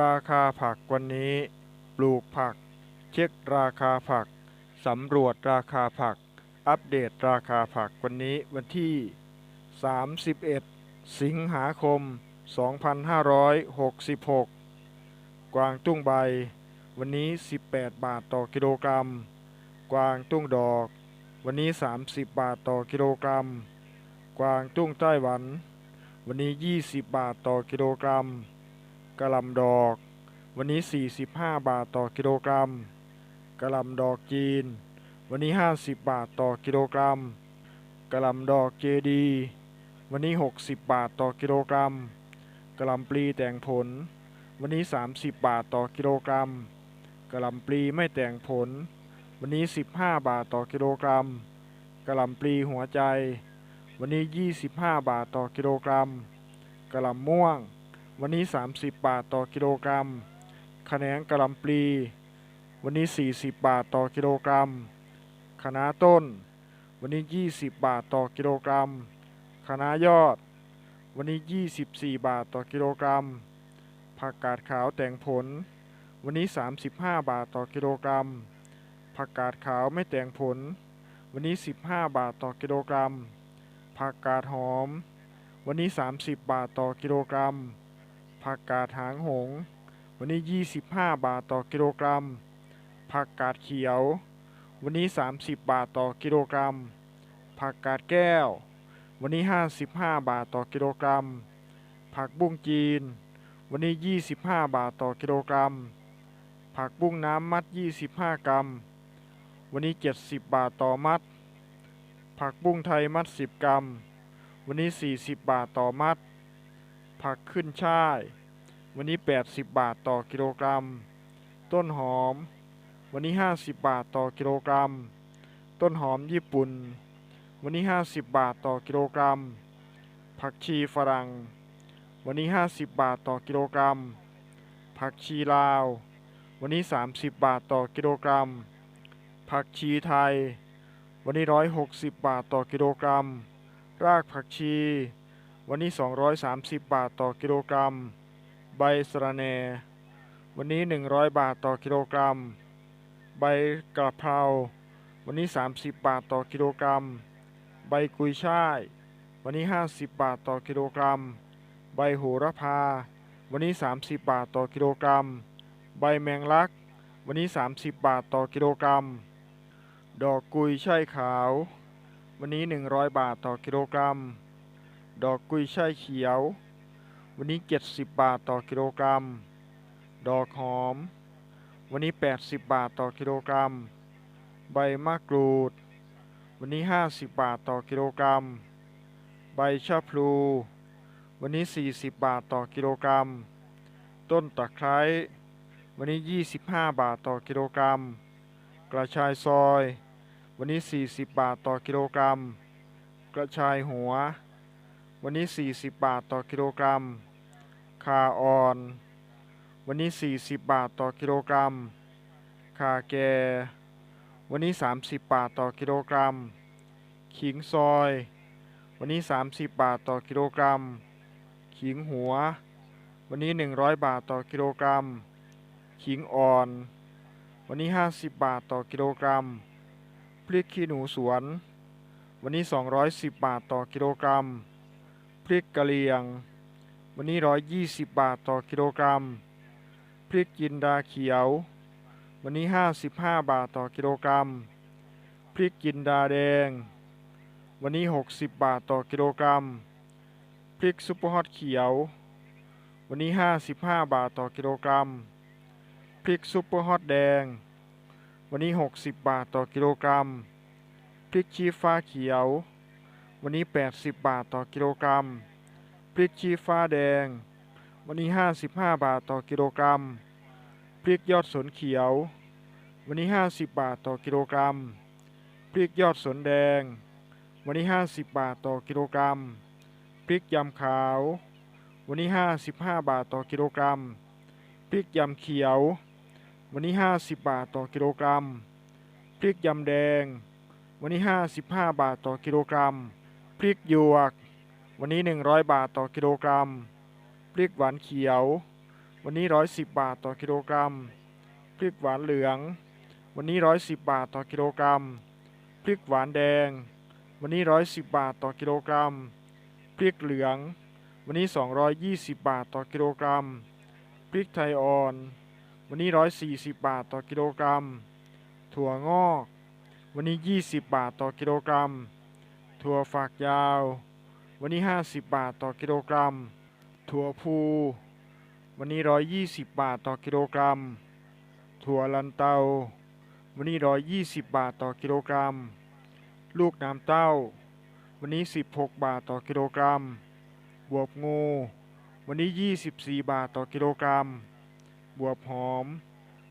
ราคาผักวันนี้ ปลูกผัก เช็คราคาผัก สำรวจราคาผัก อัปเดตราคาผักวันนี้วันที่ 31 สิงหาคม 2566 กวางตุ้งใบ วันนี้ 18 บาทต่อกิโลกรัม กวางตุ้งดอก วันนี้ 30 บาทต่อกิโลกรัม กวางตุ้งไต้หวัน วันนี้ 20 บาทต่อกิโลกรัม กะหล่ำดอก วันนี้ 45 บาทต่อกิโลกรัมกะหล่ำดอกจีน วันนี้ 50 บาทต่อกิโลกรัมกะหล่ำดอกเจดี วันนี้ 60 บาทต่อกิโลกรัมกะหล่ำปลีแต่งผล วันนี้ 30 บาทต่อกิโลกรัมกะหล่ำปลีไม่แต่งผล วันนี้ 15 บาทต่อกิโลกรัมกะหล่ำปลีหัวใจ วันนี้ 25 บาทต่อกิโลกรัมกะหล่ำม่วง วันนี้ 30 บาทต่อกิโลกรัมคะแนนกะหล่ำปลี วันนี้ 40 บาทต่อกิโลกรัมคะน้าต้น วันนี้ 20 บาทต่อกิโลกรัมคะน้ายอด วันนี้ 24 บาทต่อกิโลกรัมผักกาดขาวแต่งผล วันนี้ 35 บาทต่อกิโลกรัมผักกาดขาวไม่แต่งผล วันนี้ 15 บาทต่อกิโลกรัมผักกาดหอม วันนี้ 30 บาทต่อกิโลกรัม ผักกาดหางหง วันนี้ 25 บาทต่อกิโลกรัม ผักกาดเขียว วันนี้ 30 บาทต่อกิโลกรัม ผักกาดแก้ว วันนี้ 55 บาทต่อกิโลกรัม ผักบุ้งจีน วันนี้ 25 บาทต่อกิโลกรัม ผักบุ้งน้ำมัด 25 กรัม วันนี้ 70 บาทต่อมัด ผักบุ้งไทยมัด 10 กรัม วันนี้ 40 บาทต่อมัด ผักขึ้นช่าย วันนี้ 80 บาทต่อกิโลกรัม ต้นหอม วันนี้ 50 บาทต่อกิโลกรัม ต้นหอมญี่ปุ่น วันนี้ 50 บาทต่อกิโลกรัม ผักชีฝรั่ง วันนี้ 50 บาทต่อกิโลกรัม ผักชีลาว วันนี้ 30 บาทต่อกิโลกรัม ผักชีไทย วันนี้ 160 บาทต่อกิโลกรัม รากผักชี วันนี้ 230 บาทต่อกิโลกรัม ใบสะระแหน่ วันนี้ 100 บาทต่อกิโลกรัม ใบกระเพรา วันนี้ 30 บาทต่อกิโลกรัม ใบกุยช่าย วันนี้ 50 บาทต่อกิโลกรัม ใบโหระพา วันนี้ 30 บาทต่อกิโลกรัม ใบแมงลัก วันนี้ 30 บาทต่อกิโลกรัม ดอกกุยช่ายขาว วันนี้ 100 บาทต่อกิโลกรัม ดอกกุยช่ายเขียว วันนี้ 70 บาทต่อกิโลกรัม ดอกหอม วันนี้ 80 บาทต่อกิโลกรัม ใบมะกรูด วันนี้ 50 บาทต่อกิโลกรัม ใบชะพลู วันนี้ 40 บาทต่อกิโลกรัม ต้นตะไคร้ วันนี้ 25 บาทต่อกิโลกรัม กระชายซอย วันนี้ 40 บาทต่อกิโลกรัม กระชายหัว วันนี้ 40 บาทต่อกิโลกรัมข่าอ่อน วันนี้ 40 บาทต่อกิโลกรัมข่าแก วันนี้ 30 บาทต่อกิโลกรัม ขิงซอย วันนี้ 30 บาทต่อกิโลกรัม ขิงหัว วันนี้ 100 บาทต่อกิโลกรัม ขิงอ่อน วันนี้ 50 บาทต่อกิโลกรัม พริกขี้หนูสวน วันนี้ 210 บาทต่อกิโลกรัม พริกกะเหรี่ยง วันนี้ 120 บาทต่อกิโลกรัม พริกจินดาเขียว วันนี้ 55 บาทต่อกิโลกรัม พริกจินดาแดง วันนี้ 60 บาทต่อกิโลกรัม พริกซุปเปอร์ฮอตเขียว วันนี้ 55 บาทต่อกิโลกรัม พริกซุปเปอร์ฮอตแดง วันนี้ 60 บาทต่อกิโลกรัม พริกชี้ฟ้าเขียว วันนี้ 80 บาทต่อกิโลกรัม พริกชี้ฟ้าแดง วันนี้ 55 บาทต่อกิโลกรัม พริกยอดสนเขียว วันนี้ 50 บาทต่อกิโลกรัม พริกยอดสนแดง วันนี้ 50 บาทต่อกิโลกรัม พริกยำขาว วันนี้ 55 บาทต่อกิโลกรัม พริกยำเขียว วันนี้ 50 บาทต่อกิโลกรัม พริกยำแดง วันนี้ 55 บาทต่อกิโลกรัม พริกหยวก วันนี้ 100 บาทต่อกิโลกรัม พริกหวานเขียว วันวันนี้ร้อยสิบบาทต่อกิโลกรัม พริกหวานเหลือง วันนี้ร้อยสิบบาทต่อกิโลกรัม พริกหวานแดง วันนี้ร้อยสิบบาทต่อกิโลกรัม พริกเหลือง วันนี้สองร้อยยี่สิบบาทต่อกิโลกรัม พริกไทยอ่อน วันนี้ร้อยสี่สิบบาทต่อกิโลกรัม ถั่วงอก วันนี้ยี่สิบบาทต่อกิโลกรัม ถั่วฝักยาว วันนี้ห้าสิบบาทต่อกิโลกรัม ถั่วพูวันนี้ร้อยยี่สิบบาทต่อกิโลกรัม ถั่วลันเตา วันนี้ร้อยยี่สิบบาทต่อกิโลกรัม ลูกน้ำเต้า วันนี้สิบหกบาทต่อกิโลกรัม บวบงู วันนี้ยี่สิบสี่บาทต่อกิโลกรัม บวบหอม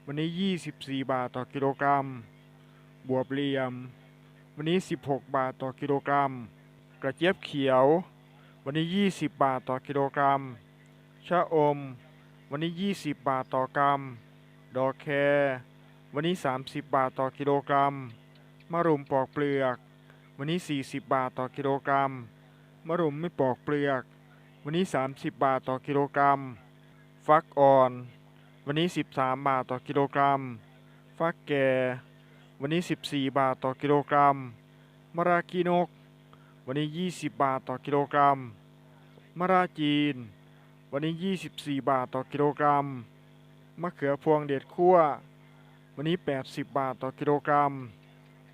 วันนี้ยี่สิบสี่บาทต่อกิโลกรัม บวบเหลี่ยม วันนี้สิบาทต่อกิโลกรัม กระเจี๊ยบเขียว วันนี้ยี่สิบาทต่อกิโลกรัม ชะอม วันนี้ 20 บาทต่อกรัม ดอกแครวันนี้ 30 บาทต่อกิโลกรัม มะรุมปอกเปลือก วันนี้ 40 บาทต่อกิโลกรัม มะรุมไม่ปอกเปลือก วันนี้ 30 บาทต่อกิโลกรัม ฟักอ่อน วันนี้ 13 บาทต่อกิโลกรัม ฟักแก่ วันนี้ 14 บาทต่อกิโลกรัม มะระกีนก วันนี้ 20 บาทต่อกิโลกรัม มะระจีน วันนี้ 24 บาทต่อกิโลกรัม มะเขือพวงเด็ดคั่ววันนี้ 80 บาทต่อกิโลกรัม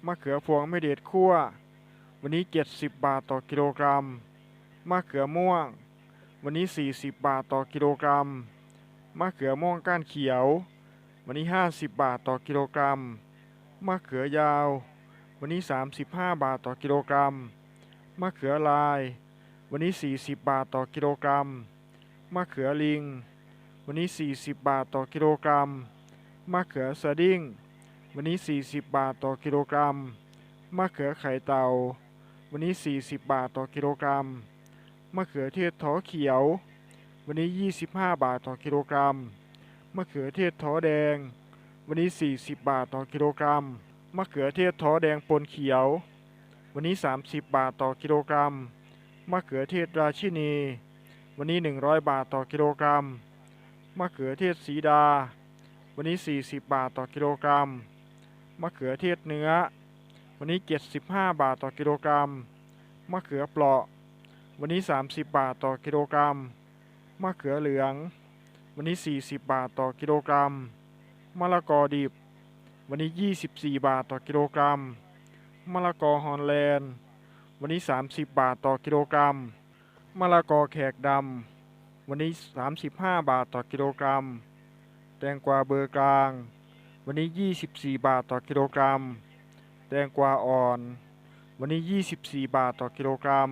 มะเขือพวงไม่เด็ดคั่ววันนี้ 70 บาทต่อกิโลกรัม มะเขือม่วง วันนี้ 40 บาทต่อกิโลกรัม มะเขือม่วงก้านเขียว วันนี้ 50 บาทต่อกิโลกรัม มะเขือยาว วันนี้ 35 บาทต่อกิโลกรัม มะเขือลาย วันนี้ 40 บาทต่อกิโลกรัม มะเขือลิง วันนี้ 40 บาทต่อกิโลกรัม มะเขือสดิ้ง วันนี้ 40 บาทต่อกิโลกรัม มะเขือไข่เต่า วันนี้ 40 บาทต่อกิโลกรัม มะเขือเทศท้อเขียว วันนี้ 25 บาทต่อกิโลกรัม มะเขือเทศท้อแดง วันนี้ 40 บาทต่อกิโลกรัม มะเขือเทศท้อแดงปนเขียว วันนี้ 30 บาทต่อกิโลกรัม มะเขือเทศราชินี วันนี้ 100 บาทต่อกิโลกรัม มะเขือเทศสีดา วันนี้ 40 บาทต่อกิโลกรัม มะเขือเทศเนื้อ วันนี้ 75 บาทต่อกิโลกรัม มะเขือเปราะ วันนี้ 30 บาทต่อกิโลกรัม มะเขือเหลือง วันนี้ 40 บาทต่อกิโลกรัม มะละกอดิบ วันนี้ 24 บาทต่อกิโลกรัม มะละกอฮอลแลนด์ วันนี้ 30 บาทต่อกิโลกรัม มะละกอแขกดำ วันนี้ 35 บาทต่อกิโลกรัม แตงกวาเบอร์กลาง วันนี้ 24 บาทต่อกิโลกรัม แตงกวาอ่อน วันนี้ 24 บาทต่อกิโลกรัม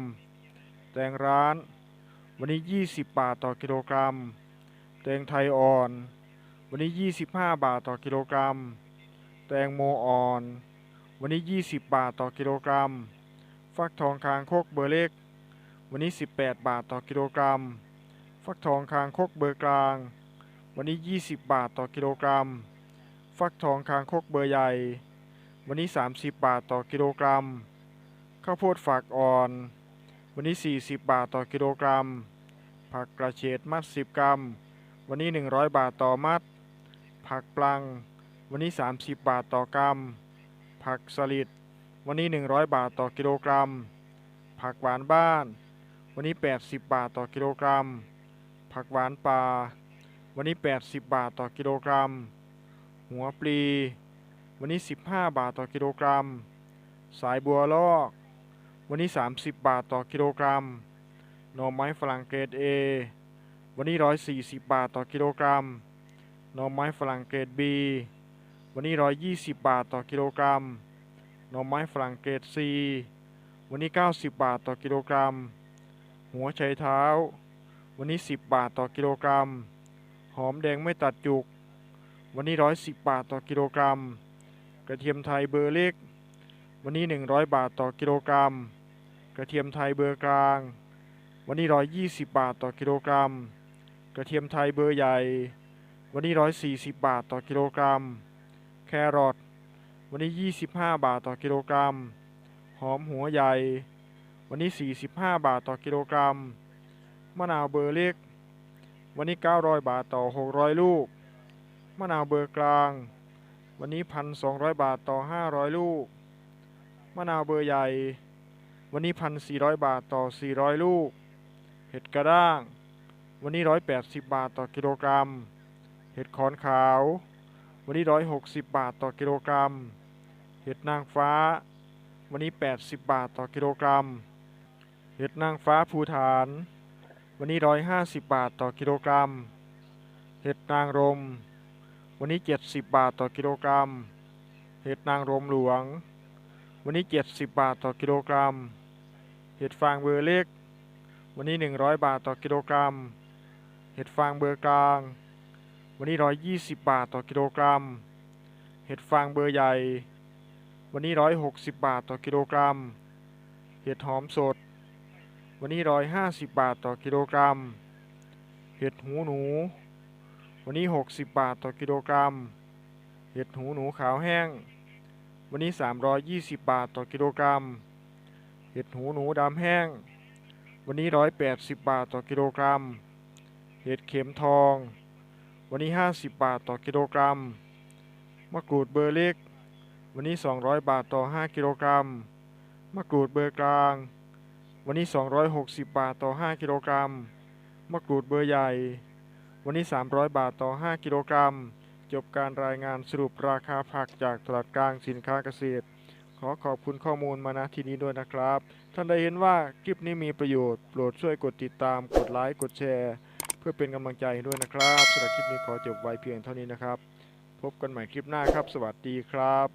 แตงร้าน วันนี้ 20 บาทต่อกิโลกรัม แตงไทยอ่อน วันนี้ 25 บาทต่อกิโลกรัม แตงโมอ่อน วันนี้ 20 บาทต่อกิโลกรัม ฟักทองคางคกเบอร์เล็ก วันนี้ 18 บาทต่อกิโลกรัม ฟักทองคางคกเบอร์กลาง วันนี้ 20 บาทต่อกิโลกรัม ฟักทองคางคกเบอร์ใหญ่ วันนี้ 30 บาทต่อกิโลกรัม ข้าวโพดฝักอ่อน วันนี้ 40 บาทต่อกิโลกรัม ผักกระเฉดมัด 10 กรัม วันนี้ 100 บาทต่อมัด ผักปลัง วันนี้ 30 บาทต่อกรัม ผักสลิด วันนี้ 100 บาทต่อกิโลกรัม ผักหวานบ้าน วันนี้ 80 บาทต่อกิโลกรัม ผักหวานป่า วันนี้ 80 บาทต่อกิโลกรัม หัวปลี วันนี้ 15 บาทต่อกิโลกรัม สายบัวลอก วันนี้ 30 บาทต่อกิโลกรัม หน่อไม้ฝรั่งเกรด A วันนี้ 140 บาทต่อกิโลกรัม หน่อไม้ฝรั่งเกรด B วันนี้ 120 บาทต่อกิโลกรัม หน่อไม้ฝรั่งเกรด C วันนี้ 90 บาทต่อกิโลกรัม หัวไชเท้า วันนี้ 10 บาทต่อกิโลกรัม หอมแดงไม่ตัดจุก วันนี้ 110 บาทต่อกิโลกรัม กระเทียมไทยเบอร์เล็ก วันนี้ 100 บาทต่อกิโลกรัม กระเทียมไทยเบอร์กลาง วันนี้ 120 บาทต่อกิโลกรัม กระเทียมไทยเบอร์ใหญ่ วันนี้ 140 บาทต่อกิโลกรัม แครอทวันนี้ 25 บาทต่อกิโลกรัม หอมหัวใหญ่ วันนี้ 45 บาทต่อกิโลกรัม มะนาวเบอร์เล็ก วันนี้ 900 บาทต่อ 600 ลูก มะนาวเบอร์กลาง วันนี้ 1,200 บาทต่อ 500 ลูก มะนาวเบอร์ใหญ่ วันนี้ 1,400 บาทต่อ 400 ลูก เห็ดกระด้าง วันนี้ 180 บาทต่อกิโลกรัม ห็ดขอนขาว วันนี้ 160 บาทต่อกิโลกรัม เห็ดนางฟ้า วันนี้ 80 บาทต่อกิโลกรัม เห็ดนางฟ้าภูฐาน วันนี้ 150 บาทต่อกิโลกรัม เห็ดนางรม วันนี้ 70 บาทต่อกิโลกรัม เห็ดนางรมหลวง วันนี้ 70 บาทต่อกิโลกรัม เห็ดฟางเบอร์เล็ก วันนี้ 100 บาทต่อกิโลกรัม เห็ดฟางเบอร์กลาง วันนี้ 120 บาทต่อกิโลกรัม เห็ดฟางเบอร์ใหญ่ วันนี้ 160 บาทต่อกิโลกรัม เห็ดหอมสด วันนี้ 150 บาทต่อกิโลกรัม เห็ดหูหนู วันนี้ 60 บาทต่อกิโลกรัม เห็ดหูหนูขาวแห้ง วันนี้ 320 บาทต่อกิโลกรัม เห็ดหูหนูดำแห้ง วันนี้ 180 บาทต่อกิโลกรัม เห็ดเข็มทอง วันนี้ 50 บาทต่อกิโลกรัม มะกรูดเบอร์เล็ก วันนี้ 200 บาทต่อ 5 กิโลกรัม มะกรูดเบอร์กลาง วันนี้ 260 บาทต่อ 5 กิโลกรัม มะกรูดเบอร์ใหญ่ วันนี้ 300 บาทต่อ 5 กิโลกรัม จบการรายงานสรุปราคาผักจากตลาดกลางสินค้าเกษตร ขอขอบคุณข้อมูลมาณที่นี้ด้วยนะครับ ท่านใดเห็นว่าคลิปนี้มีประโยชน์ โปรดช่วยกดติดตาม กดไลค์ กดแชร์ เพื่อเป็นกำลังใจด้วยนะครับสำหรับคลิปนี้ขอจบไว้เพียงเท่านี้นะครับ พบกันใหม่คลิปหน้าครับ สวัสดีครับ